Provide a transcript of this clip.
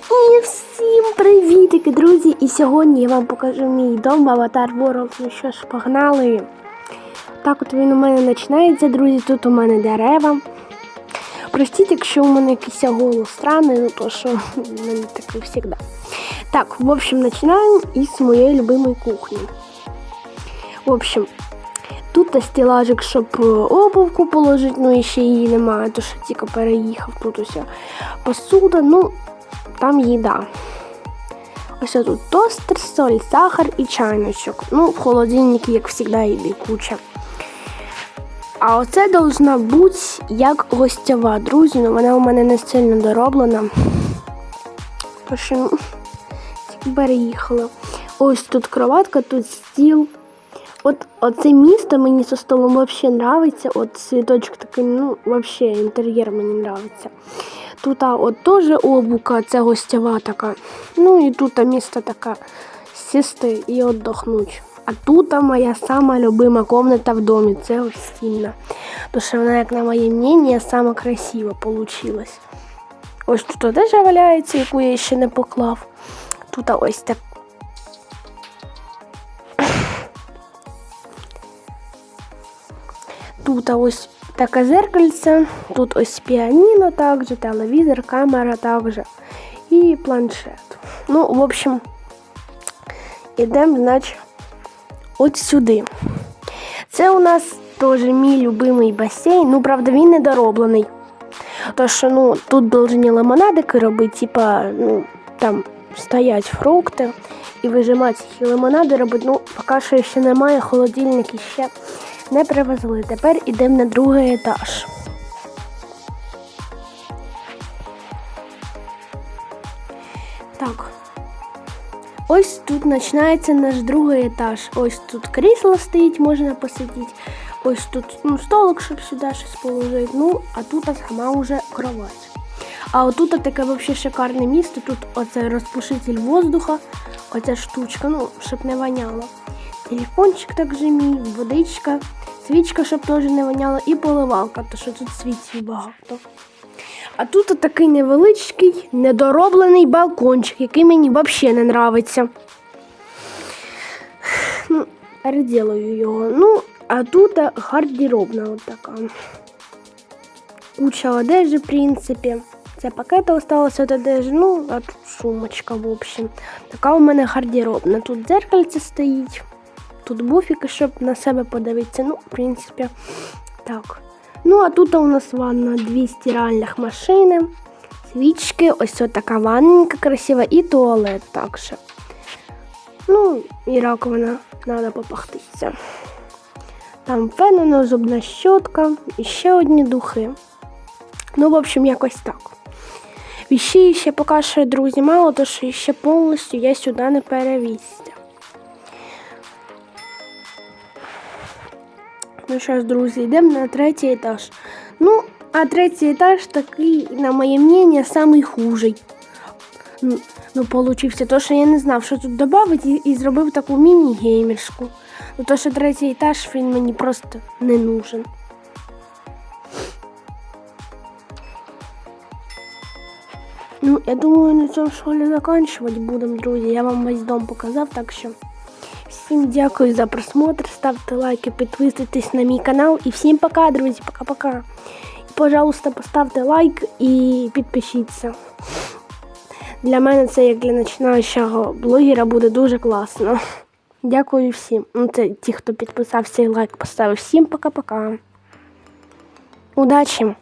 І всім привітики, друзі! І сьогодні я вам покажу мій дом Аватар World. Ну що ж, погнали. Так от він у мене починається, друзі. Тут у мене дерева. Простіть, якщо у мене якийсь голос странний, ну то що в мене таке завжди. Так, в общем, починаємо із моєї любимої кухні. В общем, тут стілажик, щоб е, обувку положити, ну і ще її немає, то що тільки переїхав. Тут усе посуда, ну там їда. Ось тут тостер, соль, сахар і чайничок. Ну, в холодильнику, як завжди, їди куча. А оце должна бути як гостєва, друзі. Ну вона у мене не сильно дороблена. Тож, ну, переїхала. Ось тут кроватка, тут стіл. От оце місто мені зі столом взагалі подобається. От цвіточок такий, ну, взагалі інтер'єр мені подобається. Тут а, от теж обука, це гостєва така. Ну і тут а, місто таке сісти і віддохнути. А тут а, моя сама любима комната в домі. Це стільна. Тому що вона, як на моє мнение, сама красива получилась. Ось тут теж валяється, яку я ще не поклав. Тут ось так. Тут ось таке зеркальце, тут ось піаніно також, телевізор, камера також і планшет. Ну, в общем, ідемо, значить, от сюди. Це у нас теж мій любимий басейн. Ну, правда, він недороблений. То що ну, тут повинні лимонадики робити, типа, ну, там стоять фрукти і вижимати ці лимонади робити. Ну, поки що ще немає, холодильник іще не привезли. Тепер йдемо на другий етаж. Так. Ось тут починається наш другий етаж. Ось тут крісло стоїть, можна посидіти. Ось тут ну, столик, щоб сюди щось положити. Ну, а тут сама вже кровать. А отут таке взагалі шикарне місто. Тут оце розпушитель воздуха, оця штучка, ну, щоб не воняло. Телефончик також мій, водичка, свічка, щоб теж не воняло, і поливалка, то що тут світів багато. А тут такий невеличкий, недороблений балкончик, який мені взагалі не подобається. Ну, переділаю його. Ну, а тут гардеробна от така. Куча одежі, в принципі. Це пакети осталося одежі, ну, а тут сумочка, в общем. Така у мене гардеробна. Тут дзеркальце стоїть, тут буфіки, щоб на себе подивитися. Ну, в принципі, так. Ну, а тут у нас ванна, дві стиральних машини, свічки, ось така ванненька красива і туалет також. Ну, і раковина, треба попахтитися. Там фенена, зубна щотка і ще одні духи. Ну, в общем, якось так. Віщі ще поки що, друзі, мало, то що ще повністю я сюди не перевізся. Ну що ж, друзі, йдемо на третій етаж. Ну, а третій етаж такий, на моє мнение, самий хужий. Ну, ну, получився, то, що я не знав, що тут додати, і, і зробив таку міні-геймерську. Ну, то, що третій етаж він мені просто не нужен. Ну, я думаю, на цьому школі закінчувати будемо, друзі. Я вам весь дом показав, так що всім дякую за просмотр. Ставте лайки, підписуйтесь на мій канал. І всім пока, друзі, пока-пока. І, пожалуйста, поставте лайк і підпишіться. Для мене це як для починаючого блогера буде дуже класно. Дякую всім. Ну, це ті, хто підписався і лайк поставив. Всім пока-пока. Удачі!